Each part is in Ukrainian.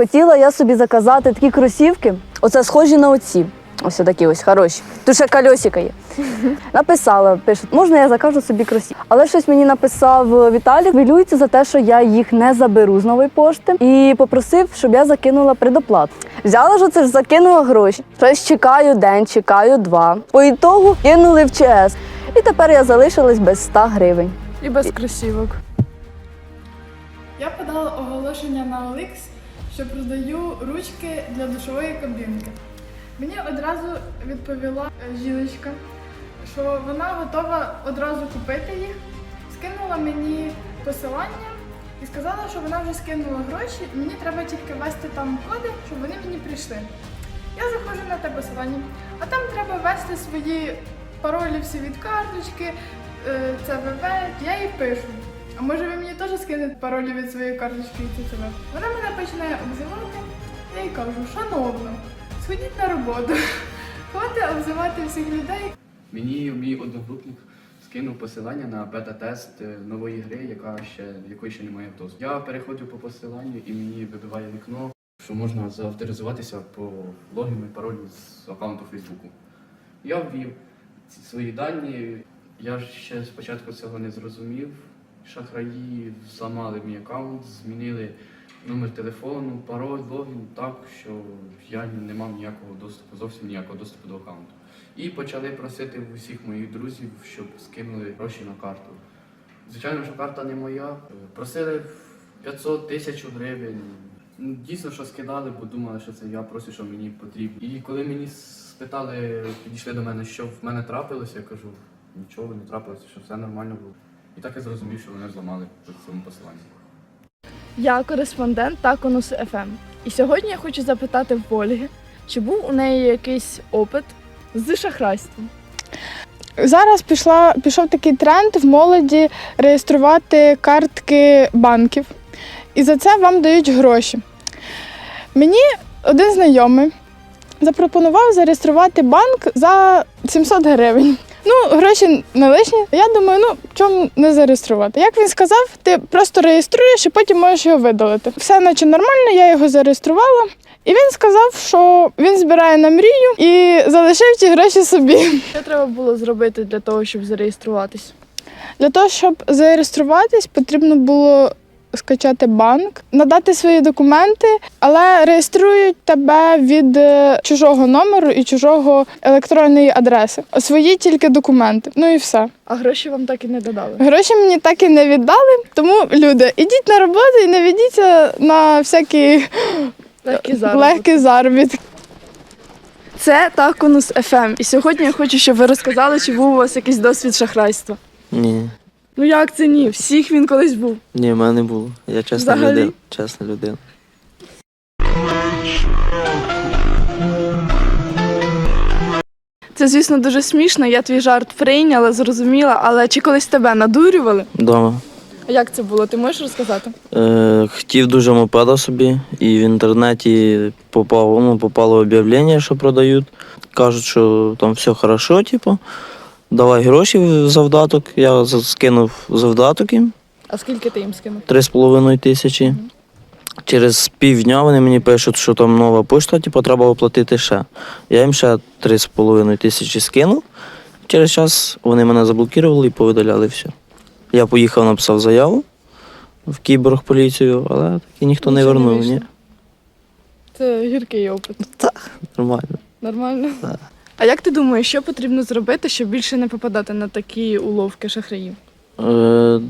Хотіла я собі заказати такі кросівки. Оце схожі на оці. Ось такі ось хороші. Тут ще кольосика є. Написала, пише, можна я закажу собі кросівки. Але щось мені написав Віталік, хвилюється за те, що я їх не заберу з нової пошти, і попросив, щоб я закинула предоплату. Взяла ж оце ж, закинула гроші. Щось чекаю день, чекаю два. По ітогу кинули в ЧС. І тепер я залишилась без 100 гривень. І без кросівок. Я подала оголошення на OLX, що продаю ручки для душової кабінки. Мені одразу відповіла е, жіночка, що вона готова одразу купити їх, скинула мені посилання і сказала, що вона вже скинула гроші, і мені треба тільки ввести там коди, щоб вони мені прийшли. Я заходжу на те посилання, а там треба ввести свої паролі всі від карточки, е, ЦВВ, я їй пишу. А може ви мені теж скинете паролі від своєї карточки і ЦВВ? Вона мене починає обзивати, я їй кажу, шановно, сходіть на роботу. Хватить обзивати всіх людей. Мені мій одногрупник скинув посилання на бета-тест е, нової гри, яка ще якої ще немає в. Я переходжу по посиланню і мені вибиває вікно, що можна заавторизуватися по логіну і паролю з аккаунту Фейсбуку. Я ввів ці свої дані. Я ж ще спочатку цього не зрозумів. Шахраї зламали мій аккаунт, змінили номер телефону, пароль, логін так, що я не мав ніякого доступу, зовсім ніякого доступу до аккаунту. І почали просити усіх моїх друзів, щоб скинули гроші на карту. Звичайно, що карта не моя. Просили 500 тисяч гривень. Ну, Дійсно, що скидали, бо думали, що це я просю, що мені потрібно. І коли мені спитали, підійшли до мене, що в мене трапилося, я кажу, нічого не трапилося, що все нормально було. І так я зрозумів, що вони зламали по цьому посиланню. Я кореспондент Таконус ФМ. І сьогодні я хочу запитати в Ольги, чи був у неї якийсь опит з шахрайством. Зараз пішла, пішов такий тренд в молоді реєструвати картки банків. І за це вам дають гроші. Мені один знайомий запропонував зареєструвати банк за 700 гривень. Ну, гроші не лишні. Я думаю, ну чому не зареєструвати? Як він сказав, ти просто реєструєш і потім можеш його видалити. Все наче нормально, я його зареєструвала. І він сказав, що він збирає на мрію і залишив ті гроші собі. Що треба було зробити для того, щоб зареєструватись? Для того, щоб зареєструватись, потрібно було скачати банк, надати свої документи, але реєструють тебе від е, чужого номеру і чужого електронної адреси. Свої тільки документи. Ну і все. А гроші вам так і не додали. Гроші мені так і не віддали. Тому люди, ідіть на роботу і не ведіться на всякі Легкі заробітки. легкі заробітки. Це Таконус ФМ. І сьогодні я хочу, щоб ви розказали, чи був у вас якийсь досвід шахрайства. Ні, Ну як це ні? Всіх він колись був. ні, в мене не було. Я чесна Взагалі? людина. Чесна людина. Це, звісно, дуже смішно. Я твій жарт прийняла, зрозуміла, але чи колись тебе надурювали? Дома. А як це було? Ти можеш розказати? Е, хотів дуже мопеда собі, і в інтернеті попало, ну, попало об'явлення, що продають. Кажуть, що там все хорошо, типу. Давай гроші в завдаток. Я скинув завдаток їм А скільки ти їм скинув? 3,5 тисячі. Через півдня вони мені пишуть, що там нова пошта, типу, треба оплатити ще. Я їм ще 3,5 тисячі скинув. Через час вони мене заблокували і повидаляли все. Я поїхав, написав заяву в кіберполіцію, але так і ніхто не вернув. Ні. Це гіркий опит. Нормально. Нормально? Так. А як ти думаєш, що потрібно зробити, щоб більше не попадати на такі уловки шахраїв? Е,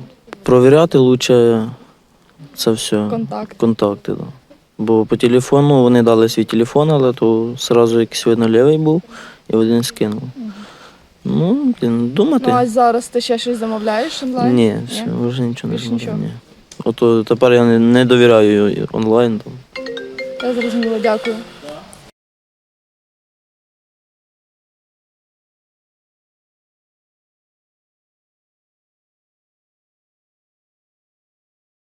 провіряти краще це все. Контакт. Контакти, да. Бо по телефону вони дали свій телефон, але то одразу якийсь видно лівий був і один скинув. Ну, блін, думати. Ну а зараз ти ще щось замовляєш онлайн? Ні, все, вже нічого не Більше зможу. нічого? Ні. Ото тепер я не, не довіряю онлайн. Там. Я зрозуміла, дякую.